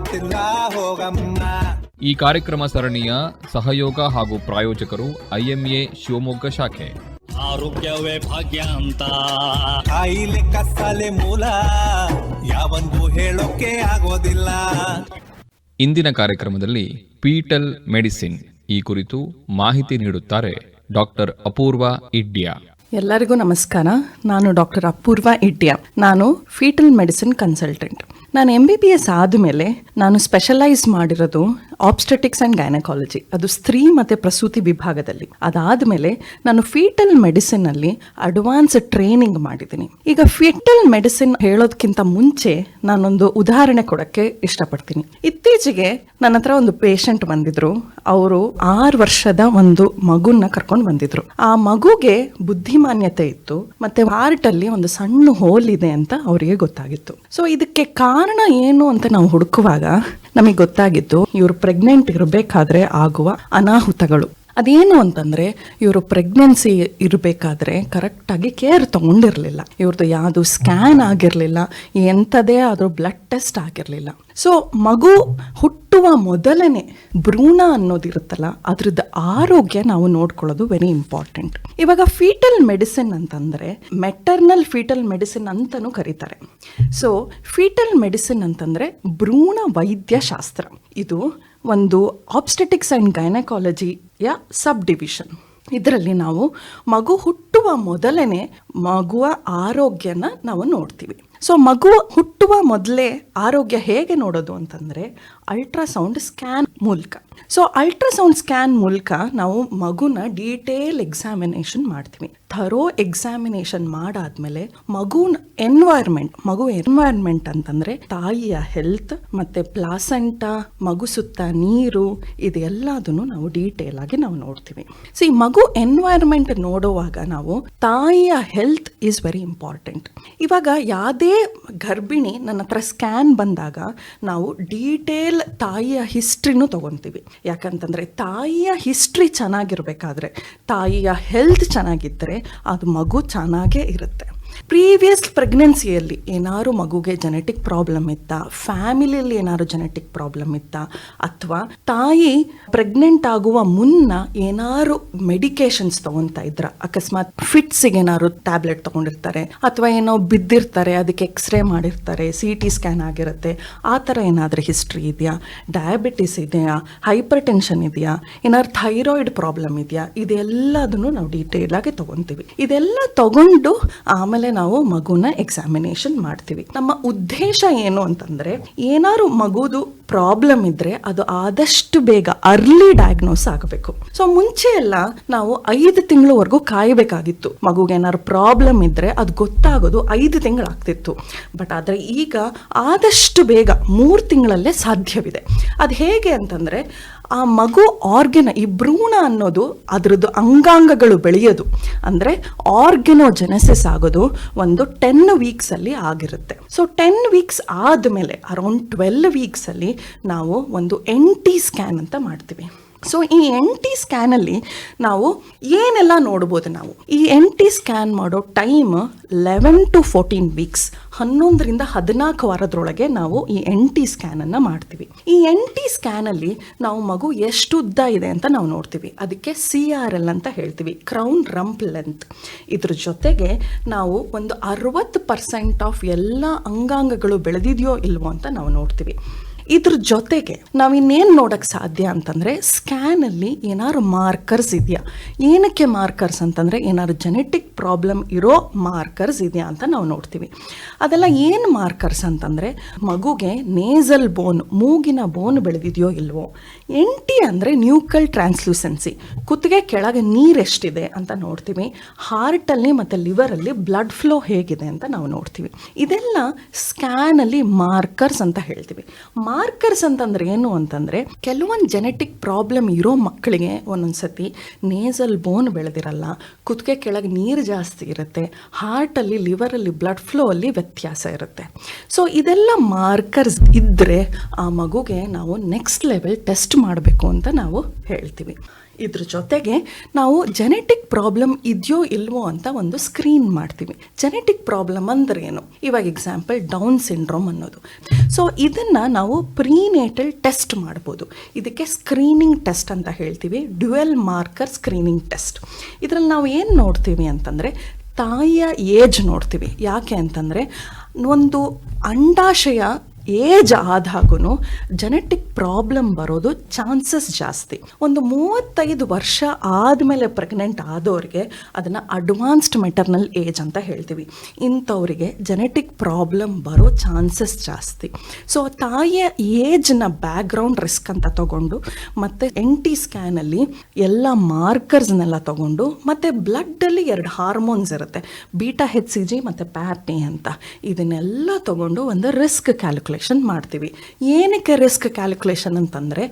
ಗೊತ್ತಿಲ್ಲ ಹೋಗಮ್ಮ ಈ ಕಾರ್ಯಕ್ರಮ ಸರಣಿಯ ಸಹಯೋಗ ಹಾಗೂ ಪ್ರಾಯೋಜಕರು ಐಎಂಎ ಶಿವಮೊಗ್ಗ ಶಾಖೆ. ಆರೋಗ್ಯವೇ ಭಾಗ್ಯ ಅಂತ. ಕಾಯಿಲೆ ಕಸಾಲೆ ಮೂಲ ಯಾವಂದು ಹೇಳೋಕೆ ಆಗೋದಿಲ್ಲ. ಇಂದಿನ ಕಾರ್ಯಕ್ರಮದಲ್ಲಿ ಪೀಟಲ್ ಮೆಡಿಸಿನ್ ಈ ಕುರಿತು ಮಾಹಿತಿ ನೀಡುತ್ತಾರೆ ಡಾಕ್ಟರ್ ಅಪೂರ್ವ ಇಡ್ಯಾ. ಎಲ್ಲರಿಗೂ ನಮಸ್ಕಾರ. ನಾನು ಡಾಕ್ಟರ್ ಅಪೂರ್ವ ಇಡ್ಯ. ನಾನು ಫೀಟಲ್ ಮೆಡಿಸಿನ್ ಕನ್ಸಲ್ಟೆಂಟ್. ನಾನು ಎಂ ಬಿ ಬಿ ಎಸ್ ಆದಮೇಲೆ ನಾನು ಸ್ಪೆಷಲೈಸ್ ಮಾಡಿರೋದು ಆಬ್ಸ್ಟೆಟಿಕ್ಸ್ ಆ್ಯಂಡ್ ಗೈನಕಾಲಜಿ ಅದು ಸ್ತ್ರೀ ಮತ್ತು ಪ್ರಸೂತಿ ವಿಭಾಗದಲ್ಲಿ. ಅದಾದಮೇಲೆ ನಾನು ಫೀಟಲ್ ಮೆಡಿಸಿನಲ್ಲಿ ಅಡ್ವಾನ್ಸ್ ಟ್ರೈನಿಂಗ್ ಮಾಡಿದ್ದೀನಿ. ಈಗ ಫೀಟಲ್ ಮೆಡಿಸಿನ್ ಹೇಳೋದಕ್ಕಿಂತ ಮುಂಚೆ ನಾನೊಂದು ಉದಾಹರಣೆ ಕೊಡೋಕ್ಕೆ ಇಷ್ಟಪಡ್ತೀನಿ. ಇತ್ತೀಚೆಗೆ ನನ್ನ ಹತ್ರ ಒಂದು ಪೇಷಂಟ್ ಬಂದಿದ್ರು. ಅವರು ಆರು ವರ್ಷದ ಒಂದು ಮಗುನ ಕರ್ಕೊಂಡು ಬಂದಿದ್ರು. ಆ ಮಗುಗೆ ಬುದ್ಧಿಮಾನ್ಯತೆ ಇತ್ತು, ಮತ್ತೆ ಹಾರ್ಟ್ ಅಲ್ಲಿ ಒಂದು ಸಣ್ಣ ಹೋಲ್ ಇದೆ ಅಂತ ಅವರಿಗೆ ಗೊತ್ತಾಗಿತ್ತು. ಸೊ ಇದಕ್ಕೆ ಕಾರಣ ಏನು ಅಂತ ನಾವು ಹುಡುಕುವಾಗ ನಮಗೆ ಗೊತ್ತಾಗಿದ್ದು ಇವರು ಪ್ರೆಗ್ನೆಂಟ್ ಇರಬೇಕಾದ್ರೆ ಆಗುವ ಅನಾಹುತಗಳು. ಅದೇನು ಅಂತಂದ್ರೆ, ಇವರು ಪ್ರೆಗ್ನೆನ್ಸಿ ಇರಬೇಕಾದ್ರೆ ಕರೆಕ್ಟಾಗಿ ಕೇರ್ ತಗೊಂಡಿರಲಿಲ್ಲ. ಇವ್ರದ್ದು ಯಾವುದು ಸ್ಕ್ಯಾನ್ ಆಗಿರಲಿಲ್ಲ, ಎಂಥದೇ ಆದರೂ ಬ್ಲಡ್ ಟೆಸ್ಟ್ ಆಗಿರಲಿಲ್ಲ. ಸೊ ಮಗು ಹುಟ್ಟುವ ಮೊದಲನೇ ಭ್ರೂಣ ಅನ್ನೋದಿರುತ್ತಲ್ಲ, ಅದ್ರದ್ದು ಆರೋಗ್ಯ ನಾವು ನೋಡ್ಕೊಳ್ಳೋದು ವೆರಿ ಇಂಪಾರ್ಟೆಂಟ್ ಇವಾಗ ಫೀಟಲ್ ಮೆಡಿಸಿನ್ ಅಂತಂದ್ರೆ ಮೆಟರ್ನಲ್ ಫೀಟಲ್ ಮೆಡಿಸಿನ್ ಅಂತಲೂ ಕರೀತಾರೆ. ಸೊ ಫೀಟಲ್ ಮೆಡಿಸಿನ್ ಅಂತಂದ್ರೆ ಭ್ರೂಣ ವೈದ್ಯಶಾಸ್ತ್ರ. ಇದು ಒಂದು ಆಬ್ಸ್ಟೆಟಿಕ್ಸ್ ಆ್ಯಂಡ್ ಗೈನಕಾಲಜಿಯ ಸಬ್ ಡಿವಿಷನ್ ಇದರಲ್ಲಿ ನಾವು ಮಗು ಹುಟ್ಟುವ ಮೊದಲನೇ ಮಗುವ ಆರೋಗ್ಯನ ನಾವು ನೋಡ್ತೀವಿ. ಸೊ ಮಗು ಹುಟ್ಟುವ ಮೊದಲೇ ಆರೋಗ್ಯ ಹೇಗೆ ನೋಡೋದು ಅಂತಂದರೆ ಅಲ್ಟ್ರಾಸೌಂಡ್ ಸ್ಕ್ಯಾನ್ ಮೂಲಕ. ಸೊ ಅಲ್ಟ್ರಾಸೌಂಡ್ ಸ್ಕ್ಯಾನ್ ಮೂಲಕ ನಾವು ಮಗುನ ಡೀಟೇಲ್ ಎಕ್ಸಾಮಿನೇಷನ್ ಮಾಡ್ತೀವಿ. ಥರೋ ಎಕ್ಸಾಮಿನೇಷನ್ ಮಾಡಾದ್ಮೇಲೆ ಮಗುನ ಎನ್ವೈರ್ಮೆಂಟ್ ಮಗು ಎನ್ವೈರ್ಮೆಂಟ್ ಅಂತಂದ್ರೆ ತಾಯಿಯ ಹೆಲ್ತ್ ಮತ್ತೆ ಪ್ಲಾಸೆಂಟ ಮಗು ಸುತ್ತ ನೀರು ಇದೆಲ್ಲದನ್ನು ನಾವು ಡೀಟೇಲ್ ಆಗಿ ನಾವು ನೋಡ್ತೀವಿ. ಸೊ ಈ ಮಗು ಎನ್ವೈರ್ಮೆಂಟ್ ನೋಡುವಾಗ ನಾವು ತಾಯಿಯ ಹೆಲ್ತ್ ಈಸ್ ವೆರಿ ಇಂಪಾರ್ಟೆಂಟ್ ಇವಾಗ ಯಾವುದೇ ಗರ್ಭಿಣಿ ನನ್ನ ಹತ್ರ ಸ್ಕ್ಯಾನ್ ಬಂದಾಗ ನಾವು ಡೀಟೇಲ್ ತಾಯಿಯ ಹಿಸ್ಟ್ರಿನೂ ತಗೊತೀವಿ. ಯಾಕಂತಂದರೆ ತಾಯಿಯ ಹಿಸ್ಟ್ರಿ ಚೆನ್ನಾಗಿರಬೇಕಾದ್ರೆ ತಾಯಿಯ ಹೆಲ್ತ್ ಚೆನ್ನಾಗಿದ್ದರೆ ಅದು ಮಗು ಚೆನ್ನಾಗೇ ಇರುತ್ತೆ. ಪ್ರೀವಿಯಸ್ ಪ್ರೆಗ್ನೆನ್ಸಿಯಲ್ಲಿ ಏನಾದ್ರು ಮಗುಗೆ ಜೆನೆಟಿಕ್ ಪ್ರಾಬ್ಲಮ್ ಇತ್ತಾ? ಫ್ಯಾಮಿಲಿಯಲ್ಲಿ ಏನಾದ್ರು ಜೆನೆಟಿಕ್ ಪ್ರಾಬ್ಲಮ್ ಇತ್ತಾ? ಅಥವಾ ತಾಯಿ ಪ್ರೆಗ್ನೆಂಟ್ ಆಗುವ ಮುನ್ನ ಏನಾದ್ರು ಮೆಡಿಕೇಶನ್ಸ್ ತಗೊತಾ ಇದ್ರ? ಅಕಸ್ಮಾತ್ ಫಿಟ್ಸಿಗೆ ಏನಾದ್ರು ಟ್ಯಾಬ್ಲೆಟ್ ತಗೊಂಡಿರ್ತಾರೆ, ಅಥವಾ ಏನೋ ಬಿದ್ದಿರ್ತಾರೆ, ಅದಕ್ಕೆ ಎಕ್ಸ್ರೇ ಮಾಡಿರ್ತಾರೆ ಸಿ ಟಿ ಸ್ಕ್ಯಾನ್ ಆಗಿರುತ್ತೆ, ಆ ಥರ ಏನಾದರೂ ಹಿಸ್ಟ್ರಿ ಇದೆಯಾ? ಡಯಾಬಿಟಿಸ್ ಇದೆಯಾ? ಹೈಪರ್ ಟೆನ್ಷನ್ ಇದೆಯಾ? ಏನಾದ್ರು ಥೈರಾಯ್ಡ್ ಪ್ರಾಬ್ಲಮ್ ಇದೆಯಾ? ಇದೆಲ್ಲದನ್ನು ನಾವು ಡೀಟೇಲ್ ಆಗಿ ತಗೊಂತೀವಿ. ಇದೆಲ್ಲ ತಗೊಂಡು ಆಮೇಲೆ ನಾವು ಮಗುನ ಎಕ್ಸಾಮಿನೇಷನ್ ಮಾಡ್ತೀವಿ. ನಮ್ಮ ಉದ್ದೇಶ ಏನು ಅಂತಂದ್ರೆ ಏನಾದ್ರು ಮಗುದು ಪ್ರಾಬ್ಲಮ್ ಇದ್ರೆ ಅದು ಆದಷ್ಟು ಬೇಗ ಅರ್ಲಿ ಡಯಾಗ್ನೋಸ್ ಆಗಬೇಕು. ಸೊ ಮುಂಚೆ ಎಲ್ಲ ನಾವು ಐದು ತಿಂಗಳವರೆಗೂ ಕಾಯಬೇಕಾಗಿತ್ತು. ಮಗುಗೆ ಏನಾದ್ರು ಪ್ರಾಬ್ಲಮ್ ಇದ್ರೆ ಅದು ಗೊತ್ತಾಗೋದು ಐದು ತಿಂಗಳಾಗ್ತಿತ್ತು. ಬಟ್ ಆದರೆ ಈಗ ಆದಷ್ಟು ಬೇಗ ಮೂರು ತಿಂಗಳಲ್ಲೇ ಸಾಧ್ಯವಿದೆ. ಅದು ಹೇಗೆ ಅಂತಂದ್ರೆ, ಆ ಮಗು ಆರ್ಗನ ಈ ಭ್ರೂಣ ಅನ್ನೋದು ಅದರದ್ದು ಅಂಗಾಂಗಗಳು ಬೆಳೆಯೋದು. ಅಂದರೆ ಆರ್ಗನೋಜೆನೆಸಿಸ್ ಆಗೋದು ಒಂದು ಟೆನ್ ವೀಕ್ಸಲ್ಲಿ ಆಗಿರುತ್ತೆ. ಸೊ ಟೆನ್ ವೀಕ್ಸ್ ಆದಮೇಲೆ ಅರೌಂಡ್ ಟ್ವೆಲ್ ವೀಕ್ಸಲ್ಲಿ ನಾವು ಒಂದು ಎನ್ ಟಿ ಸ್ಕ್ಯಾನ್ ಅಂತ ಮಾಡ್ತೀವಿ. ಸೊ ಈ ಎನ್ ಟಿ ಸ್ಕ್ಯಾನಲ್ಲಿ ನಾವು ಏನೆಲ್ಲ ನೋಡ್ಬೋದು ನಾವು? ಈ ಎನ್ ಟಿ ಸ್ಕ್ಯಾನ್ ಮಾಡೋ time eleven to fourteen weeks ಹನ್ನೊಂದರಿಂದ ಹದಿನಾಲ್ಕು ವಾರದೊಳಗೆ ನಾವು ಈ ಎನ್ ಟಿ ಸ್ಕ್ಯಾನನ್ನು ಮಾಡ್ತೀವಿ. ಈ ಎನ್ ಟಿ ಸ್ಕ್ಯಾನಲ್ಲಿ ನಾವು ಮಗು ಎಷ್ಟು ಉದ್ದ ಇದೆ ಅಂತ ನಾವು ನೋಡ್ತೀವಿ. ಅದಕ್ಕೆ ಸಿ ಆರ್ ಎಲ್ ಅಂತ ಹೇಳ್ತೀವಿ ಕ್ರೌನ್ ರಂಪ್ ಲೆಂತ್ ಇದ್ರ ಜೊತೆಗೆ ನಾವು ಒಂದು ಅರವತ್ತು ಪರ್ಸೆಂಟ್ ಆಫ್ ಎಲ್ಲ ಅಂಗಾಂಗಗಳು ಬೆಳೆದಿದೆಯೋ ಇಲ್ವೋ ಅಂತ ನಾವು ನೋಡ್ತೀವಿ. ಇದ್ರ ಜೊತೆಗೆ ನಾವು ಇನ್ನೇನು ನೋಡಕ್ಕೆ ಸಾಧ್ಯ ಅಂತಂದರೆ ಸ್ಕ್ಯಾನಲ್ಲಿ ಏನಾದ್ರು ಮಾರ್ಕರ್ಸ್ ಇದೆಯಾ? ಏನಕ್ಕೆ ಮಾರ್ಕರ್ಸ್ ಅಂತಂದರೆ ಏನಾದ್ರು ಜೆನೆಟಿಕ್ ಪ್ರಾಬ್ಲಮ್ ಇರೋ ಮಾರ್ಕರ್ಸ್ ಇದೆಯಾ ಅಂತ ನಾವು ನೋಡ್ತೀವಿ. ಅದೆಲ್ಲ ಏನು ಮಾರ್ಕರ್ಸ್ ಅಂತಂದರೆ ಮಗುಗೆ ನೇಸಲ್ ಬೋನ್ ಮೂಗಿನ ಬೋನ್ ಬೆಳೆದಿದೆಯೋ ಇಲ್ವೋ? ಎಂಟಿ ಅಂದರೆ ನ್ಯೂಕಲ್ ಟ್ರಾನ್ಸ್ಲೂಸೆನ್ಸಿ ಕುತ್ತಿಗೆ ಕೆಳಗೆ ನೀರು ಎಷ್ಟಿದೆ ಅಂತ ನೋಡ್ತೀವಿ. ಹಾರ್ಟಲ್ಲಿ ಮತ್ತು ಲಿವರಲ್ಲಿ ಬ್ಲಡ್ ಫ್ಲೋ ಹೇಗಿದೆ ಅಂತ ನಾವು ನೋಡ್ತೀವಿ. ಇದೆಲ್ಲ ಸ್ಕ್ಯಾನಲ್ಲಿ ಮಾರ್ಕರ್ಸ್ ಅಂತ ಹೇಳ್ತೀವಿ. ಮಾರ್ಕರ್ಸ್ ಅಂತಂದ್ರೆ ಏನು ಅಂತಂದ್ರೆ ಕೆಲವೊಂದು ಜೆನೆಟಿಕ್ ಪ್ರಾಬ್ಲಮ್ ಇರೋ ಮಕ್ಕಳಿಗೆ ಒಂದೊಂದ್ಸತಿ ನೇಸಲ್ ಬೋನ್ ಬೆಳೆದಿರಲ್ಲ, ಕುತ್ತಿಗೆ ಕೆಳಗೆ ನೀರು ಜಾಸ್ತಿ ಇರುತ್ತೆ ಹಾರ್ಟಲ್ಲಿ ಲಿವರಲ್ಲಿ ಬ್ಲಡ್ ಫ್ಲೋ ಅಲ್ಲಿ ವ್ಯತ್ಯಾಸ ಇರುತ್ತೆ. ಸೊ ಇದೆಲ್ಲ ಮಾರ್ಕರ್ಸ್ ಇದ್ದರೆ ಆ ಮಗುಗೆ ನಾವು ನೆಕ್ಸ್ಟ್ ಲೆವೆಲ್ ಟೆಸ್ಟ್ ಮಾಡಬೇಕು ಅಂತ ನಾವು ಹೇಳ್ತೀವಿ. ಇದ್ರ ಜೊತೆಗೆ ನಾವು ಜೆನೆಟಿಕ್ ಪ್ರಾಬ್ಲಮ್ ಇದೆಯೋ ಇಲ್ವೋ ಅಂತ ಒಂದು ಸ್ಕ್ರೀನ್ ಮಾಡ್ತೀವಿ. ಜೆನೆಟಿಕ್ ಪ್ರಾಬ್ಲಮ್ ಅಂದ್ರೆ ಏನು? ಇವಾಗ ಎಕ್ಸಾಂಪಲ್ ಡೌನ್ ಸಿಂಡ್ರೋಮ್ ಅನ್ನೋದು. ಸೊ ಇದನ್ನು ನಾವು ಪ್ರೀನೇಟಲ್ ಟೆಸ್ಟ್ ಮಾಡ್ಬೋದು. ಇದಕ್ಕೆ ಸ್ಕ್ರೀನಿಂಗ್ ಟೆಸ್ಟ್ ಅಂತ ಹೇಳ್ತೀವಿ. ಡ್ಯುಯಲ್ ಮಾರ್ಕರ್ ಸ್ಕ್ರೀನಿಂಗ್ ಟೆಸ್ಟ್ ಇದರಲ್ಲಿ ನಾವು ಏನು ನೋಡ್ತೀವಿ ಅಂತಂದರೆ, ತಾಯಿಯ ಏಜ್ ನೋಡ್ತೀವಿ. ಯಾಕೆ ಅಂತಂದರೆ, ಒಂದು ಅಂಡಾಶಯ ಏಜ್ ಆದಾಗೂ ಜೆನೆಟಿಕ್ ಪ್ರಾಬ್ಲಮ್ ಬರೋದು ಚಾನ್ಸಸ್ ಜಾಸ್ತಿ. ಒಂದು ಮೂವತ್ತೈದು ವರ್ಷ ಆದಮೇಲೆ ಪ್ರೆಗ್ನೆಂಟ್ ಆದವ್ರಿಗೆ ಅದನ್ನು ಅಡ್ವಾನ್ಸ್ಡ್ ಮೆಟರ್ನಲ್ ಏಜ್ ಅಂತ ಹೇಳ್ತೀವಿ. ಇಂಥವ್ರಿಗೆ ಜೆನೆಟಿಕ್ ಪ್ರಾಬ್ಲಮ್ ಬರೋ ಚಾನ್ಸಸ್ ಜಾಸ್ತಿ. ಸೊ ತಾಯಿಯ ಏಜ್ನ ಬ್ಯಾಕ್ಗ್ರೌಂಡ್ ರಿಸ್ಕ್ ಅಂತ ತಗೊಂಡು, ಮತ್ತು ಎನ್ ಟಿ ಸ್ಕ್ಯಾನಲ್ಲಿ ಎಲ್ಲ ಮಾರ್ಕರ್ಸ್ನೆಲ್ಲ ತಗೊಂಡು, ಮತ್ತು ಬ್ಲಡ್ಡಲ್ಲಿ ಎರಡು ಹಾರ್ಮೋನ್ಸ್ ಇರುತ್ತೆ. ಬೀಟಾ ಹೆಚ್ ಸಿ ಜಿ ಮತ್ತು ಪ್ಯಾಟ್ನಿ ಅಂತ. ಇದನ್ನೆಲ್ಲ ತಗೊಂಡು ಒಂದು ರಿಸ್ಕ್ ಕ್ಯಾಲ್ಕುಲೇಷನ್ ಮಾಡ್ತೀವಿ. ಏನಕ್ಕೆ ರಿಸ್ಕ್ ಕ್ಯಾಲ್ಕುಲೇಷನ್ ಅಂತಂದರೆ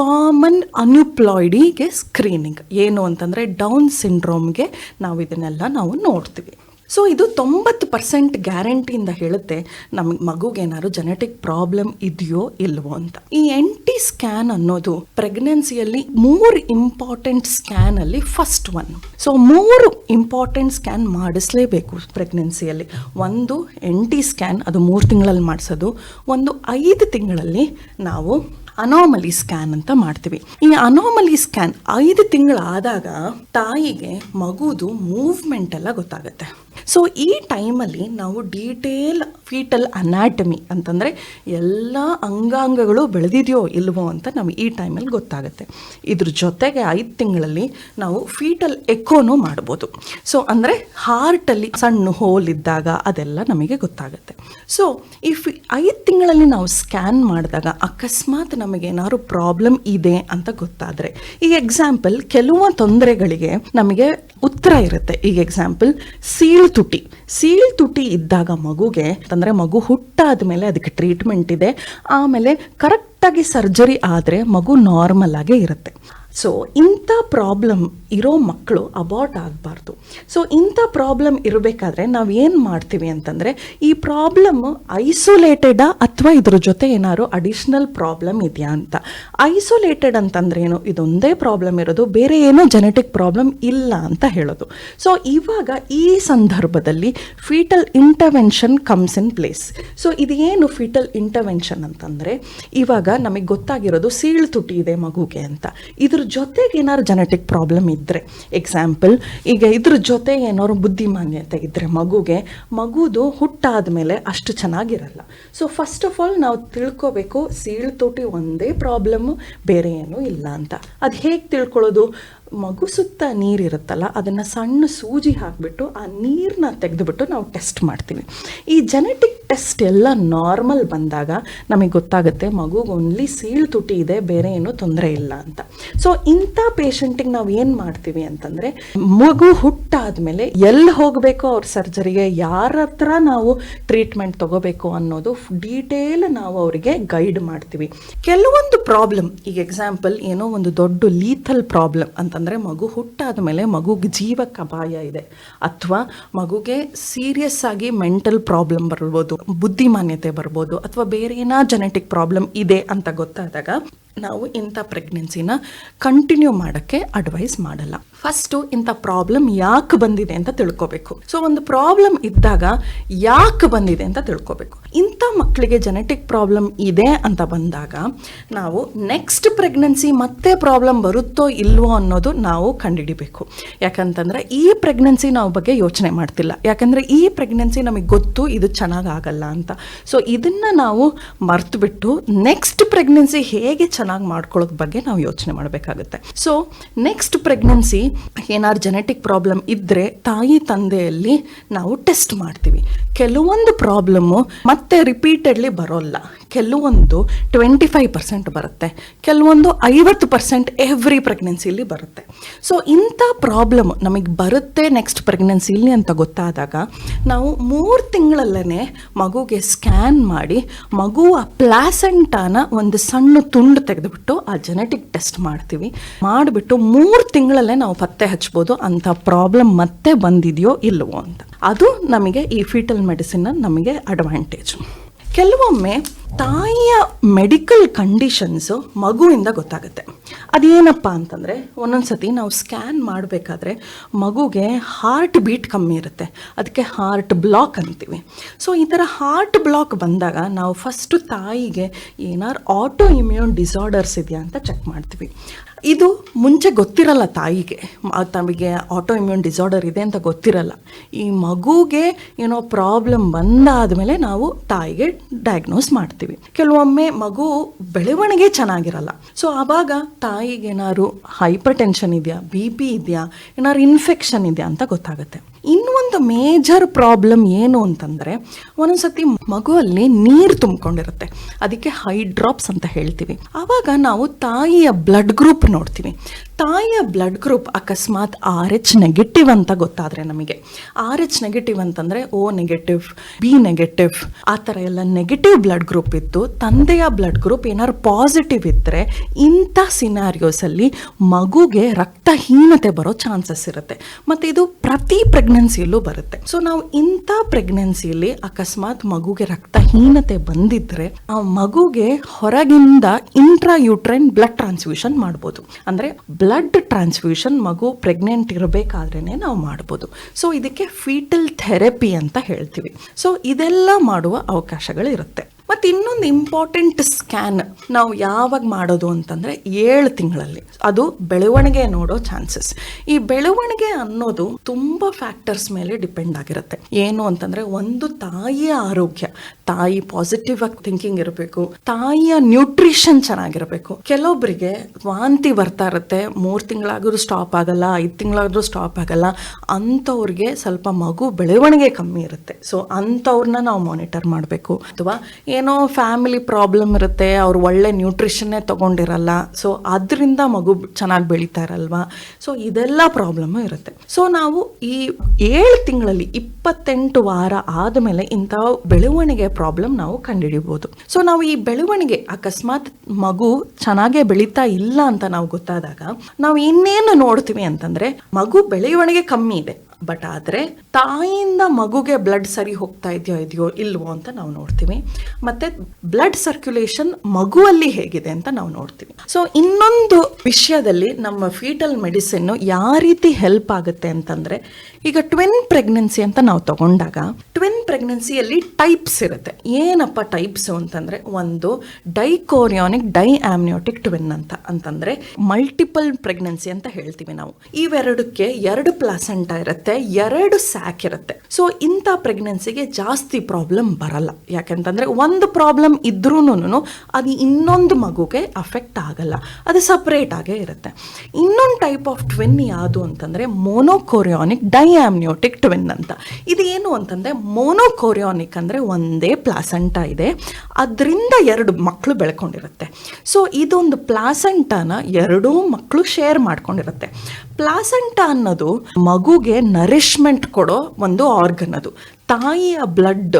ಕಾಮನ್ ಅನ್ಯುಪ್ಲಾಯ್ಡಿಗೆ ಸ್ಕ್ರೀನಿಂಗ್ ಏನು ಅಂತಂದರೆ ಡೌನ್ ಸಿಂಡ್ರೋಮ್ಗೆ ನಾವು ಇದನ್ನೆಲ್ಲ ನಾವು ನೋಡ್ತೀವಿ. ಸೊ ಇದು ತೊಂಬತ್ತು ಪರ್ಸೆಂಟ್ ಗ್ಯಾರಂಟಿಯಿಂದ ಹೇಳುತ್ತೆ ನಮ್ಮ ಮಗುಗೇನಾದ್ರು ಜೆನೆಟಿಕ್ ಪ್ರಾಬ್ಲಮ್ ಇದೆಯೋ ಇಲ್ವೋ ಅಂತ. ಈ ಎನ್ ಟಿ ಸ್ಕ್ಯಾನ್ ಅನ್ನೋದು ಪ್ರೆಗ್ನೆನ್ಸಿಯಲ್ಲಿ ಮೂರು ಇಂಪಾರ್ಟೆಂಟ್ ಸ್ಕ್ಯಾನ್ ಅಲ್ಲಿ ಫಸ್ಟ್ ಒನ್ ಸೊ ಮೂರು ಇಂಪಾರ್ಟೆಂಟ್ ಸ್ಕ್ಯಾನ್ ಮಾಡಿಸ್ಲೇಬೇಕು ಪ್ರೆಗ್ನೆನ್ಸಿಯಲ್ಲಿ ಒಂದು ಎನ್ ಟಿ ಸ್ಕ್ಯಾನ್ ಅದು ಮೂರು ತಿಂಗಳಲ್ಲಿ ಮಾಡಿಸೋದು. ಒಂದು ಐದು ತಿಂಗಳಲ್ಲಿ ನಾವು ಅನಾಮಲಿ ಸ್ಕ್ಯಾನ್ ಅಂತ ಮಾಡ್ತೀವಿ. ಈ ಅನಾಮಲಿ ಸ್ಕ್ಯಾನ್ ಐದು ತಿಂಗಳಾದಾಗ ತಾಯಿಗೆ ಮಗುದು ಮೂವ್ಮೆಂಟ್ ಎಲ್ಲ ಗೊತ್ತಾಗುತ್ತೆ. ಸೊ ಈ ಟೈಮಲ್ಲಿ ನಾವು ಡೀಟೇಲ್ ಫೀಟಲ್ ಅನಾಟಮಿ ಅಂತಂದರೆ ಎಲ್ಲ ಅಂಗಾಂಗಗಳು ಬೆಳೆದಿದೆಯೋ ಇಲ್ವೋ ಅಂತ ನಮಗೆ ಈ ಟೈಮಲ್ಲಿ ಗೊತ್ತಾಗುತ್ತೆ. ಇದ್ರ ಜೊತೆಗೆ ಐದು ತಿಂಗಳಲ್ಲಿ ನಾವು ಫೀಟಲ್ ಎಕೋನು ಮಾಡ್ಬೋದು. ಸೊ ಅಂದರೆ ಹಾರ್ಟಲ್ಲಿ ಸಣ್ಣ ಹೋಲ್ ಇದ್ದಾಗ ಅದೆಲ್ಲ ನಮಗೆ ಗೊತ್ತಾಗುತ್ತೆ. ಸೊ ಈ ಫಿ, ಐದು ತಿಂಗಳಲ್ಲಿ ನಾವು ಸ್ಕ್ಯಾನ್ ಮಾಡಿದಾಗ ಅಕಸ್ಮಾತ್ ನಮಗೇನಾದ್ರು ಪ್ರಾಬ್ಲಮ್ ಇದೆ ಅಂತ ಗೊತ್ತಾದರೆ ಈಗ ಎಕ್ಸಾಂಪಲ್ ಕೆಲವು ತೊಂದರೆಗಳಿಗೆ ನಮಗೆ ಉತ್ತರ ಇರುತ್ತೆ. ಈಗ ಎಕ್ಸಾಂಪಲ್ ಸೀಳು ತುಟಿ. ಸೀಳ್ ತುಟಿ ಇದ್ದಾಗ ಮಗುಗೆ ಅಂದರೆ ಮಗು ಹುಟ್ಟಾದ ಮೇಲೆ ಅದಕ್ಕೆ ಟ್ರೀಟ್ಮೆಂಟ್ ಇದೆ. ಆಮೇಲೆ ಕರೆಕ್ಟಾಗಿ ಸರ್ಜರಿ ಆದರೆ ಮಗು ನಾರ್ಮಲ್ ಆಗೇ ಇರುತ್ತೆ. ಸೊ ಇಂಥ ಪ್ರಾಬ್ಲಮ್ ಇರೋ ಮಕ್ಕಳು ಅಬಾರ್ಟ್ ಆಗಬಾರ್ದು. ಸೊ ಇಂಥ ಪ್ರಾಬ್ಲಮ್ ಇರಬೇಕಾದ್ರೆ ನಾವು ಏನು ಮಾಡ್ತೀವಿ ಅಂತಂದರೆ, ಈ ಪ್ರಾಬ್ಲಮ್ ಐಸೋಲೇಟೆಡಾ ಅಥವಾ ಇದ್ರ ಜೊತೆ ಏನಾದ್ರು ಅಡಿಷ್ನಲ್ ಪ್ರಾಬ್ಲಮ್ ಇದೆಯಾ ಅಂತ. ಐಸೋಲೇಟೆಡ್ ಅಂತಂದ್ರೆ ಏನು? ಇದೊಂದೇ ಪ್ರಾಬ್ಲಮ್ ಇರೋದು, ಬೇರೆ ಏನೋ ಜೆನೆಟಿಕ್ ಪ್ರಾಬ್ಲಮ್ ಇಲ್ಲ ಅಂತ ಹೇಳೋದು. ಸೊ ಇವಾಗ ಈ ಸಂದರ್ಭದಲ್ಲಿ fetal intervention comes in place so ಇದೇನು ಫೀಟಲ್ ಇಂಟರ್ವೆನ್ಷನ್ ಅಂತಂದರೆ, ಇವಾಗ ನಮಗೆ ಗೊತ್ತಾಗಿರೋದು ಸೀಳು ತುಟಿ ಇದೆ ಮಗುಗೆ ಅಂತ. ಇದ್ರ ಜೊತೆಗೆ ಏನಾದ್ರು ಜೆನೆಟಿಕ್ ಪ್ರಾಬ್ಲಮ್ ಇದ್ದರೆ ಎಕ್ಸಾಂಪಲ್ ಈಗ ಇದ್ರ ಜೊತೆ ಏನಾದ್ರು ಬುದ್ಧಿಮಾನ್ಯತೆ ಇದ್ದರೆ ಮಗುಗೆ, ಮಗುದು ಹುಟ್ಟಾದ ಮೇಲೆ ಅಷ್ಟು ಚೆನ್ನಾಗಿರಲ್ಲ. ಸೊ ಫಸ್ಟ್ ಆಫ್ ಆಲ್ ನಾವು ತಿಳ್ಕೊಬೇಕು ಸೀಳು ತೋಟಿ ಒಂದೇ ಪ್ರಾಬ್ಲಮ್ಮು ಬೇರೆ ಏನೂ ಇಲ್ಲ ಅಂತ. ಅದು ಹೇಗೆ ತಿಳ್ಕೊಳ್ಳೋದು? ಮಗು ಸುತ್ತ ನೀರಿರುತ್ತಲ್ಲ, ಅದನ್ನು ಸಣ್ಣ ಸೂಜಿ ಹಾಕಿಬಿಟ್ಟು ಆ ನೀರನ್ನ ತೆಗೆದುಬಿಟ್ಟು ನಾವು ಟೆಸ್ಟ್ ಮಾಡ್ತೀವಿ. ಈ ಜೆನೆಟಿಕ್ ಟೆಸ್ಟ್ ಎಲ್ಲ ನಾರ್ಮಲ್ ಬಂದಾಗ ನಮಗೆ ಗೊತ್ತಾಗುತ್ತೆ ಮಗುಗೆ ಓನ್ಲಿ ಸೀಳು ತುಟಿ ಇದೆ, ಬೇರೆ ಏನೂ ತೊಂದರೆ ಇಲ್ಲ ಅಂತ. ಸೊ ಇಂಥ ಪೇಷಂಟಿಗೆ ನಾವು ಏನು ಮಾಡ್ತೀವಿ ಅಂತಂದರೆ, ಮಗು ಹುಟ್ಟಾದ್ಮೇಲೆ ಎಲ್ಲಿ ಹೋಗಬೇಕು ಅವ್ರ ಸರ್ಜರಿಗೆ ಯಾರ ಹತ್ರ ನಾವು ಟ್ರೀಟ್ಮೆಂಟ್ ತಗೋಬೇಕು ಅನ್ನೋದು ಡೀಟೇಲ್ ನಾವು ಅವರಿಗೆ ಗೈಡ್ ಮಾಡ್ತೀವಿ. ಕೆಲವೊಂದು ಪ್ರಾಬ್ಲಮ್ ಈಗ ಎಕ್ಸಾಂಪಲ್ ಏನೋ ಒಂದು ದೊಡ್ಡ ಲೀಥಲ್ ಪ್ರಾಬ್ಲಮ್ ಅಂತಂದರೆ ಮಗು ಹುಟ್ಟಾದ ಮೇಲೆ ಮಗುಗೆ ಜೀವಕ್ಕೆ ಅಪಾಯ ಇದೆ. ಅಥವಾ ಮಗುಗೆ ಸೀರಿಯಸ್ ಆಗಿ ಮೆಂಟಲ್ ಪ್ರಾಬ್ಲಮ್ ಬರ್ಬೋದು, ಬುದ್ಧಿಮಾನ್ಯತೆ ಬರ್ಬೋದು, ಅಥವಾ ಬೇರೆ ಏನೋ ಜೆನೆಟಿಕ್ ಪ್ರಾಬ್ಲಮ್ ಇದೆ ಅಂತ ಗೊತ್ತಾದಾಗ ನಾವು ಇಂಥ ಪ್ರೆಗ್ನೆನ್ಸಿನ ಕಂಟಿನ್ಯೂ ಮಾಡೋಕ್ಕೆ ಅಡ್ವೈಸ್ ಮಾಡಲ್ಲ. ಫಸ್ಟು ಇಂಥ ಪ್ರಾಬ್ಲಮ್ ಯಾಕೆ ಬಂದಿದೆ ಅಂತ ತಿಳ್ಕೊಬೇಕು. ಸೊ ಒಂದು ಪ್ರಾಬ್ಲಮ್ ಇದ್ದಾಗ ಯಾಕೆ ಬಂದಿದೆ ಅಂತ ತಿಳ್ಕೊಬೇಕು. ಇಂಥ ಮಕ್ಕಳಿಗೆ ಜೆನೆಟಿಕ್ ಪ್ರಾಬ್ಲಮ್ ಇದೆ ಅಂತ ಬಂದಾಗ ನಾವು ನೆಕ್ಸ್ಟ್ ಪ್ರೆಗ್ನೆನ್ಸಿ ಮತ್ತೆ ಪ್ರಾಬ್ಲಮ್ ಬರುತ್ತೋ ಇಲ್ವೋ ಅನ್ನೋದು ನಾವು ಕಂಡುಹಿಡಿಬೇಕು. ಯಾಕಂತಂದರೆ ಈ ಪ್ರೆಗ್ನೆನ್ಸಿ ನಾವು ಬಗ್ಗೆ ಯೋಚನೆ ಮಾಡ್ತಿಲ್ಲ. ಯಾಕಂದರೆ ಈ ಪ್ರೆಗ್ನೆನ್ಸಿ ನಮಗೆ ಗೊತ್ತು ಇದು ಚೆನ್ನಾಗಾಗಲ್ಲ ಅಂತ. ಸೊ ಇದನ್ನು ನಾವು ಮರ್ತುಬಿಟ್ಟು ನೆಕ್ಸ್ಟ್ ಪ್ರೆಗ್ನೆನ್ಸಿ ಹೇಗೆ ಚೆನ್ನಾಗಿ ಮಾಡ್ಕೊಳ್ಳೋದ್ ಬಗ್ಗೆ ನಾವು ಯೋಚನೆ ಮಾಡಬೇಕಾಗುತ್ತೆ. ಸೊ ನೆಕ್ಸ್ಟ್ ಪ್ರೆಗ್ನೆನ್ಸಿ ಏನಾದ್ರು ಜೆನೆಟಿಕ್ ಪ್ರಾಬ್ಲಮ್ ಇದ್ದರೆ ತಾಯಿ ತಂದೆಯಲ್ಲಿ ನಾವು ಟೆಸ್ಟ್ ಮಾಡ್ತೀವಿ. ಕೆಲವೊಂದು ಪ್ರಾಬ್ಲಮ್ಮು ಮತ್ತೆ ರಿಪೀಟೆಡ್ಲಿ ಬರೋಲ್ಲ. ಕೆಲವೊಂದು ಟ್ವೆಂಟಿ ಫೈವ್ ಪರ್ಸೆಂಟ್ ಬರುತ್ತೆ. ಕೆಲವೊಂದು ಐವತ್ತು ಪರ್ಸೆಂಟ್ ಎವ್ರಿ ಪ್ರೆಗ್ನೆನ್ಸಿಲಿ ಬರುತ್ತೆ. ಸೊ ಇಂಥ ಪ್ರಾಬ್ಲಮ್ ನಮಗೆ ಬರುತ್ತೆ ನೆಕ್ಸ್ಟ್ ಪ್ರೆಗ್ನೆನ್ಸಿಲಿ ಅಂತ ಗೊತ್ತಾದಾಗ, ನಾವು ಮೂರು ತಿಂಗಳಲ್ಲೇ ಮಗುಗೆ ಸ್ಕ್ಯಾನ್ ಮಾಡಿ ಮಗುವ ಪ್ಲಾಸೆಂಟಾನ ಒಂದು ಸಣ್ಣ ತುಂಡು ತೆಗೆದುಬಿಟ್ಟು ಆ ಜೆನೆಟಿಕ್ ಟೆಸ್ಟ್ ಮಾಡ್ತೀವಿ. ಮಾಡಿಬಿಟ್ಟು ಮೂರು ತಿಂಗಳಲ್ಲೇ ನಾವು ಪತ್ತೆ ಹಚ್ಬೋದು ಅಂಥ ಪ್ರಾಬ್ಲಮ್ ಮತ್ತೆ ಬಂದಿದೆಯೋ ಇಲ್ಲವೋ ಅಂತ. ಅದು ನಮಗೆ ಈ ಫೀಟಲ್ ಮೆಡಿಸಿನ್ ನಮಗೆ ಅಡ್ವಾಂಟೇಜ್ ಕೆಲವೊಮ್ಮೆ ತಾಯಿಯ ಮೆಡಿಕಲ್ ಕಂಡೀಷನ್ಸು ಮಗುವಿಂದ ಗೊತ್ತಾಗುತ್ತೆ. ಅದೇನಪ್ಪ ಅಂತಂದರೆ, ಒಂದೊಂದ್ಸತಿ ನಾವು ಸ್ಕ್ಯಾನ್ ಮಾಡಬೇಕಾದ್ರೆ ಮಗುಗೆ ಹಾರ್ಟ್ ಬೀಟ್ ಕಮ್ಮಿ ಇರುತ್ತೆ. ಅದಕ್ಕೆ ಹಾರ್ಟ್ ಬ್ಲಾಕ್ ಅಂತೀವಿ. ಸೊ ಈ ಥರ ಹಾರ್ಟ್ ಬ್ಲಾಕ್ ಬಂದಾಗ ನಾವು ಫಸ್ಟು ತಾಯಿಗೆ ಏನಾರು ಆಟೋ ಇಮ್ಯೂನ್ ಡಿಸಾರ್ಡರ್ಸ್ ಇದೆಯಾ ಅಂತ ಚೆಕ್ ಮಾಡ್ತೀವಿ. ಇದು ಮುಂಚೆ ಗೊತ್ತಿರಲ್ಲ ತಾಯಿಗೆ ತಮಗೆ ಆಟೋ ಇಮ್ಯೂನ್ ಡಿಸಾರ್ಡರ್ ಇದೆ ಅಂತ ಗೊತ್ತಿರಲ್ಲ. ಈ ಮಗುಗೆ ಏನೋ ಪ್ರಾಬ್ಲಮ್ ಬಂದಾದ ಮೇಲೆ ನಾವು ತಾಯಿಗೆ ಡಯಾಗ್ನೋಸ್ ಮಾಡ್ತೀವಿ. ಕೆಲವೊಮ್ಮೆ ಮಗು ಬೆಳವಣಿಗೆ ಚೆನ್ನಾಗಿರಲ್ಲ. ಸೊ ಆವಾಗ ತಾಯಿಗೆ ಏನಾದ್ರು ಹೈಪರ್ ಟೆನ್ಷನ್ ಇದೆಯಾ ಬಿ ಪಿ ಇದೆಯಾ, ಏನಾದ್ರು ಇನ್ಫೆಕ್ಷನ್ ಇದೆಯಾ ಅಂತ ಗೊತ್ತಾಗುತ್ತೆ. ಇನ್ನೊಂದು ಮೇಜರ್ ಪ್ರಾಬ್ಲಮ್ ಏನು ಅಂತಂದರೆ, ಒಂದೊಂದ್ಸತಿ ಮಗುವಲ್ಲಿ ನೀರು ತುಂಬಿಕೊಂಡಿರುತ್ತೆ. ಅದಕ್ಕೆ ಹೈಡ್ರಾಪ್ಸ್ ಅಂತ ಹೇಳ್ತೀವಿ. ಆವಾಗ ನಾವು ತಾಯಿಯ ಬ್ಲಡ್ ಗ್ರೂಪ್ ನೋಡ್ತೀವಿ. ತಾಯಿಯ ಬ್ಲಡ್ ಗ್ರೂಪ್ ಅಕಸ್ಮಾತ್ ಆರ್ ಎಚ್ ನೆಗೆಟಿವ್ ಅಂತ ಗೊತ್ತಾದರೆ ನಮಗೆ. ಆರ್ ಎಚ್ ನೆಗೆಟಿವ್ ಅಂತಂದರೆ ಓ ನೆಗೆಟಿವ್ ಬಿ ನೆಗೆಟಿವ್ ಆ ಥರ ಎಲ್ಲ ನೆಗೆಟಿವ್ ಬ್ಲಡ್ ಗ್ರೂಪ್ ಇತ್ತು ತಂದೆಯ ಬ್ಲಡ್ ಗ್ರೂಪ್ ಏನಾದ್ರು ಪಾಸಿಟಿವ್ ಇದ್ದರೆ ಇಂಥ ಸಿನಾರಿಯೋಸಲ್ಲಿ ಮಗುಗೆ ರಕ್ತಹೀನತೆ ಬರೋ ಚಾನ್ಸಸ್ ಇರುತ್ತೆ. ಮತ್ತು ಇದು ಪ್ರತಿ ಪ್ರೆಗ್ನೆನ್ಸಿಯಲ್ಲೂ ಬರುತ್ತೆ. ಸೊ ನಾವು ಇಂಥ ಪ್ರೆಗ್ನೆನ್ಸಿಯಲ್ಲಿ ಅಕಸ್ಮಾತ್ ಮಗುಗೆ ರಕ್ತಹೀನತೆ ಬಂದಿದ್ರೆ ಆ ಮಗುಗೆ ಹೊರಗಿಂದ ಇಂಟ್ರಾ ಯೂಟ್ರೈನ್ ಬ್ಲಡ್ ಟ್ರಾನ್ಸ್ಫ್ಯೂಷನ್ ಮಾಡ್ಬೋದು. ಅಂದರೆ ಬ್ಲಡ್ ಟ್ರಾನ್ಸ್ಫ್ಯೂಷನ್ ಮಗು ಪ್ರೆಗ್ನೆಂಟ್ ಇರಬೇಕಾದ್ರೇ ನಾವು ಮಾಡ್ಬೋದು. ಸೊ ಇದಕ್ಕೆ ಫೀಟಲ್ ಥೆರಪಿ ಅಂತ ಹೇಳ್ತೀವಿ. ಸೊ ಇದೆಲ್ಲ ಮಾಡುವ ಅವಕಾಶಗಳಿರುತ್ತೆ. ಮತ್ತು ಇನ್ನೊಂದು ಇಂಪಾರ್ಟೆಂಟ್ ಸ್ಕ್ಯಾನ್ ನಾವು ಯಾವಾಗ ಮಾಡೋದು ಅಂತಂದರೆ ಏಳು ತಿಂಗಳಲ್ಲಿ. ಅದು ಬೆಳವಣಿಗೆ ನೋಡೋ ಚಾನ್ಸಸ್ ಈ ಬೆಳವಣಿಗೆ ಅನ್ನೋದು ತುಂಬ ಫ್ಯಾಕ್ಟರ್ಸ್ ಮೇಲೆ ಡಿಪೆಂಡ್ ಆಗಿರುತ್ತೆ. ಏನು ಅಂತಂದರೆ ಒಂದು ತಾಯಿಯ ಆರೋಗ್ಯ. ತಾಯಿ ಪಾಸಿಟಿವ್ ಆಗಿ ಥಿಂಕಿಂಗ್ ಇರಬೇಕು. ತಾಯಿಯ ನ್ಯೂಟ್ರಿಷನ್ ಚೆನ್ನಾಗಿರಬೇಕು. ಕೆಲವೊಬ್ಬರಿಗೆ ವಾಂತಿ ಬರ್ತಾ ಇರುತ್ತೆ. ಮೂರು ತಿಂಗಳಾದರೂ ಸ್ಟಾಪ್ ಆಗಲ್ಲ, ಐದು ತಿಂಗಳಾದರೂ ಸ್ಟಾಪ್ ಆಗಲ್ಲ. ಅಂಥವ್ರಿಗೆ ಸ್ವಲ್ಪ ಮಗು ಬೆಳವಣಿಗೆ ಕಮ್ಮಿ ಇರುತ್ತೆ. ಸೊ ಅಂಥವ್ರನ್ನ ನಾವು ಮಾನಿಟರ್ ಮಾಡಬೇಕು. ಅಥವಾ ಏನೋ ಫ್ಯಾಮಿಲಿ ಪ್ರಾಬ್ಲಮ್ ಇರುತ್ತೆ, ಅವ್ರು ಒಳ್ಳೆ ನ್ಯೂಟ್ರಿಷನ್ನೇ ತಗೊಂಡಿರಲ್ಲ ಸೊ ಅದರಿಂದ ಮಗು ಚೆನ್ನಾಗಿ ಬೆಳೀತಾ ಇರಲ್ವಾ? ಸೊ ಇದೆಲ್ಲ ಪ್ರಾಬ್ಲಮ್ ಇರುತ್ತೆ. ಸೊ ನಾವು ಈ ಏಳು ತಿಂಗಳಲ್ಲಿ ಇಪ್ಪತ್ತೆಂಟು ವಾರ ಆದಮೇಲೆ ಇಂಥ ಬೆಳವಣಿಗೆ ಪ್ರಾಬ್ಲಮ್ ನಾವು ಕಂಡುಹಿಡಿಬೋದು ಸೊ ನಾವು ಈ ಬೆಳವಣಿಗೆ ಅಕಸ್ಮಾತ್ ಮಗು ಚೆನ್ನಾಗೇ ಬೆಳೀತಾ ಇಲ್ಲ ಅಂತ ನಾವು ಗೊತ್ತಾದಾಗ, ನಾವು ಇನ್ನೇನು ನೋಡ್ತೀವಿ ಅಂತಂದ್ರೆ ಮಗು ಬೆಳವಣಿಗೆ ಕಮ್ಮಿ ಇದೆ. ಬಟ್ ಆದರೆ ತಾಯಿಯಿಂದ ಮಗುಗೆ ಬ್ಲಡ್ ಸರಿ ಹೋಗ್ತಾ ಇದೆಯೋ ಇದೆಯೋ ಇಲ್ವೋ ಅಂತ ನಾವು ನೋಡ್ತೀವಿ. ಮತ್ತೆ ಬ್ಲಡ್ ಸರ್ಕ್ಯುಲೇಷನ್ ಮಗುವಲ್ಲಿ ಹೇಗಿದೆ ಅಂತ ನಾವು ನೋಡ್ತೀವಿ. ಸೊ ಇನ್ನೊಂದು ವಿಷಯದಲ್ಲಿ ನಮ್ಮ ಫೀಟಲ್ ಮೆಡಿಸಿನ್ ಯಾವ ರೀತಿ ಹೆಲ್ಪ್ ಆಗುತ್ತೆ ಅಂತಂದ್ರೆ, ಈಗ ಟ್ವಿನ್ ಪ್ರೆಗ್ನೆನ್ಸಿ ಅಂತ ನಾವು ತಗೊಂಡಾಗ ಟ್ವಿನ್ ಪ್ರೆಗ್ನೆನ್ಸಿಯಲ್ಲಿ ಟೈಪ್ಸ್ ಇರುತ್ತೆ. ಏನಪ್ಪ ಟೈಪ್ಸ್ ಅಂತಂದ್ರೆ, ಒಂದು ಡೈಕೋರಿಯಾನಿಕ್ ಡೈ ಆಮ್ನಿಯೋಟಿಕ್ ಟ್ವಿನ್ ಅಂತ. ಅಂತಂದ್ರೆ ಮಲ್ಟಿಪಲ್ ಪ್ರೆಗ್ನೆನ್ಸಿ ಅಂತ ಹೇಳ್ತೀವಿ ನಾವು. ಇವೆರಡಕ್ಕೆ ಎರಡು ಪ್ಲಾಸೆಂಟ ಇರುತ್ತೆ. ಎರಡು ಸ್ಯಾಕ್ ಇರುತ್ತೆ. ಸೊ ಇಂಥ ಪ್ರೆಗ್ನೆನ್ಸಿಗೆ ಜಾಸ್ತಿ ಪ್ರಾಬ್ಲಮ್ ಬರಲ್ಲ. ಯಾಕಂತಂದ್ರೆ ಒಂದು ಪ್ರಾಬ್ಲಮ್ ಇದ್ರೂ ಅದು ಇನ್ನೊಂದು ಮಗುಗೆ ಅಫೆಕ್ಟ್ ಆಗಲ್ಲ. ಅದು ಸಪ್ರೇಟ್ ಆಗೇ ಇರುತ್ತೆ. ಇನ್ನೊಂದು ಟೈಪ್ ಆಫ್ ಟ್ವಿನ್ ಯಾವುದು ಅಂತಂದ್ರೆ ಮೋನೋಕೋರಿಯಾನಿಕ್ ಡೈಆಮ್ನಿಯೋಟಿಕ್ ಟ್ವಿನ್ ಅಂತ. ಇದು ಏನು ಅಂತಂದ್ರೆ ಮೋನೋಕೋರಿಯಾನಿಕ್ ಅಂದ್ರೆ ಒಂದೇ ಪ್ಲಾಸೆಂಟ ಇದೆ. ಅದರಿಂದ ಎರಡು ಮಕ್ಕಳು ಬೆಳ್ಕೊಂಡಿರುತ್ತೆ. ಸೊ ಇದೊಂದು ಪ್ಲಾಸೆಂಟಾನ ಎರಡೂ ಮಕ್ಕಳು ಶೇರ್ ಮಾಡ್ಕೊಂಡಿರುತ್ತೆ. ಪ್ಲಾಸೆಂಟ ಅನ್ನೋದು ಮಗುಗೆ ನರಿಶ್ಮೆಂಟ್ ಕೊಡೋ ಒಂದು ಆರ್ಗನ್ ಅದು. ತಾಯಿಯ ಬ್ಲಡ್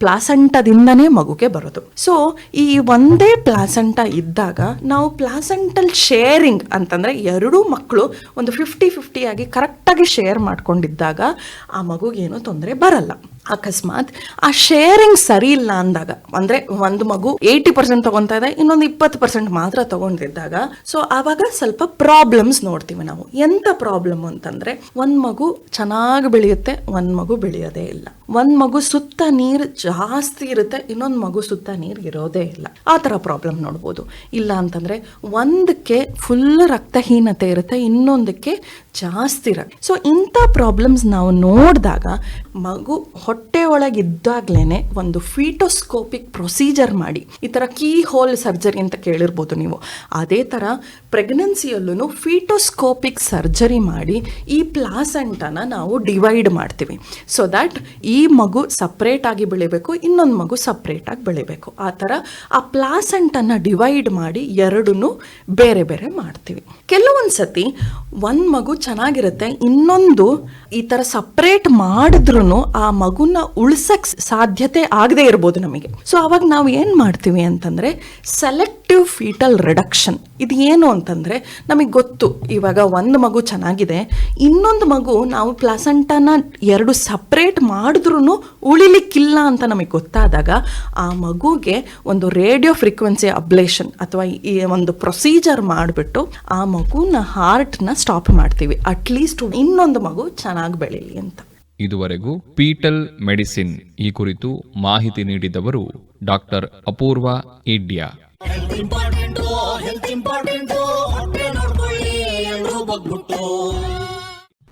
ಪ್ಲಾಸೆಂಟದಿಂದನೇ ಮಗುಗೆ ಬರೋದು. ಸೊ ಈ ಒಂದೇ ಪ್ಲಾಸಂಟ ಇದ್ದಾಗ ನಾವು ಪ್ಲಾಸೆಂಟಲ್ ಶೇರಿಂಗ್ ಅಂತಂದರೆ ಎರಡೂ ಮಕ್ಕಳು ಒಂದು ಫಿಫ್ಟಿ ಫಿಫ್ಟಿ ಆಗಿ ಕರೆಕ್ಟಾಗಿ ಶೇರ್ ಮಾಡ್ಕೊಂಡಿದ್ದಾಗ ಆ ಮಗುಗೇನು ತೊಂದರೆ ಬರಲ್ಲ. ಅಕಸ್ಮಾತ್ ಆ ಶೇರಿಂಗ್ ಸರಿ ಇಲ್ಲ ಅಂದಾಗ, ಅಂದರೆ ಒಂದು ಮಗು ಏಯ್ಟಿ ಪರ್ಸೆಂಟ್ ತಗೊಂತಾ ಇದೆ, ಇನ್ನೊಂದು ಇಪ್ಪತ್ತು ಪರ್ಸೆಂಟ್ ಮಾತ್ರ ತಗೊಂಡಿದ್ದಾಗ ಸೊ ಆವಾಗ ಸ್ವಲ್ಪ ಪ್ರಾಬ್ಲಮ್ಸ್ ನೋಡ್ತೀವಿ ನಾವು. ಎಂಥ ಪ್ರಾಬ್ಲಮ್ ಅಂತಂದರೆ, ಒಂದು ಮಗು ಚೆನ್ನಾಗಿ ಬೆಳೆಯುತ್ತೆ, ಒಂದು ಮಗು ಬೆಳೆಯೋದೇ ಇಲ್ಲ. ಒಂದು ಮಗು ಸುತ್ತ ನೀರು ಜಾಸ್ತಿ ಇರುತ್ತೆ, ಇನ್ನೊಂದು ಮಗು ಸುತ್ತ ನೀರು ಇರೋದೇ ಇಲ್ಲ. ಆ ಥರ ಪ್ರಾಬ್ಲಮ್ ನೋಡ್ಬೋದು. ಇಲ್ಲ ಅಂತಂದರೆ ಒಂದಕ್ಕೆ ಫುಲ್ ರಕ್ತಹೀನತೆ ಇರುತ್ತೆ ಇನ್ನೊಂದಕ್ಕೆ ಜಾಸ್ತಿ ಇರುತ್ತೆ ಸೊ ಇಂಥ ಪ್ರಾಬ್ಲಮ್ಸ್ ನಾವು ನೋಡಿದಾಗ ಮಗು ಹೊಟ್ಟೆ ಒಳಗೆ ಇದ್ದಾಗ್ಲೇ ಒಂದು ಫೀಟೋಸ್ಕೋಪಿಕ್ ಪ್ರೊಸೀಜರ್ ಮಾಡಿ. ಈ ಥರ ಕೀ ಹೋಲ್ ಸರ್ಜರಿ ಅಂತ ಕೇಳಿರ್ಬೋದು ನೀವು. ಅದೇ ಥರ ಪ್ರೆಗ್ನೆನ್ಸಿಯಲ್ಲೂ ಫೀಟೋಸ್ಕೋಪಿಕ್ ಸರ್ಜರಿ ಮಾಡಿ ಈ ಪ್ಲಾಸೆಂಟನ ನಾವು ಡಿವೈಡ್ ಮಾಡ್ತೀವಿ. ಸೊ ದ್ಯಾಟ್ ಮಗು ಸಪ್ರೇಟ್ ಆಗಿ ಬೆಳಿಬೇಕು, ಇನ್ನೊಂದು ಮಗು ಸಪ್ರೇಟ್ ಆಗಿ ಬೆಳಿಬೇಕು. ಆ ಥರ ಆ ಪ್ಲಾಸೆಂಟನ್ನು ಡಿವೈಡ್ ಮಾಡಿ ಎರಡನ್ನು ಬೇರೆ ಬೇರೆ ಮಾಡ್ತೀವಿ. ಕೆಲವೊಂದು ಸತಿ ಒಂದು ಮಗು ಚೆನ್ನಾಗಿರುತ್ತೆ, ಇನ್ನೊಂದು ಈ ಥರ ಸಪ್ರೇಟ್ ಮಾಡಿದ್ರೂ ಆ ಮಗುನ ಉಳ್ಸಕ್ ಸಾಧ್ಯತೆ ಆಗದೆ ಇರ್ಬೋದು ನಮಗೆ. ಸೊ ಅವಾಗ ನಾವು ಏನು ಮಾಡ್ತೀವಿ ಅಂತಂದರೆ ಸೆಲೆಕ್ಟಿವ್ ಫೀಟಲ್ ರಿಡಕ್ಷನ್ ಇದು ಏನು ಅಂತಂದರೆ ನಮಗೆ ಗೊತ್ತು, ಇವಾಗ ಒಂದು ಮಗು ಚೆನ್ನಾಗಿದೆ, ಇನ್ನೊಂದು ಮಗು ನಾವು ಪ್ಲಾಸಂಟನ ಎರಡು ಸಪ್ರೇಟ್ ಮಾಡಿದ್ರೂ ಉಳಿಲಿಕ್ಕಿಲ್ಲ ಅಂತ ನಮಗೆ ಗೊತ್ತಾದಾಗ ಆ ಮಗುಗೆ ಒಂದು ರೇಡಿಯೋ ಫ್ರೀಕ್ವೆನ್ಸಿ ಅಬ್ಲೇಷನ್ ಅಥವಾ ಈ ಒಂದು ಪ್ರೊಸೀಜರ್ ಮಾಡಿಬಿಟ್ಟು ಆ ಮಗುನ ಹಾರ್ಟ್ನ ಸ್ಟಾಪ್ ಮಾಡ್ತೀವಿ. ಅಟ್ಲೀಸ್ಟ್ ಇನ್ನೊಂದು ಮಗು ಚೆನ್ನಾಗಿ ಬೆಳೀಲಿ ಅಂತ. ಇದುವರೆಗೂ ಪೀಟಲ್ ಮೆಡಿಸಿನ್ ಈ ಕುರಿತು ಮಾಹಿತಿ ನೀಡಿದವರು ಡಾಕ್ಟರ್ ಅಪೂರ್ವ ಇಡ್ಯಾ.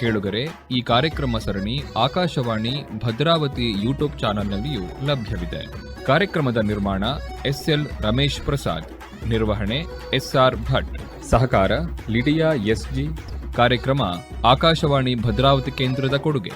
ಕೇಳುಗರೆ, ಈ ಕಾರ್ಯಕ್ರಮ ಸರಣಿ ಆಕಾಶವಾಣಿ ಭದ್ರಾವತಿ ಯೂಟ್ಯೂಬ್ ಚಾನೆಲ್ನಲ್ಲಿಯೂ ಲಭ್ಯವಿದೆ. ಕಾರ್ಯಕ್ರಮದ ನಿರ್ಮಾಣ ಎಸ್ಎಲ್ ರಮೇಶ್ ಪ್ರಸಾದ್. ನಿರ್ವಹಣೆ ಎಸ್ಆರ್ ಭಟ್. ಸಹಕಾರ ಲಿಡಿಯಾ ಎಸ್ಜಿ. ಕಾರ್ಯಕ್ರಮ ಆಕಾಶವಾಣಿ ಭದ್ರಾವತಿ ಕೇಂದ್ರದ ಕೊಡುಗೆ.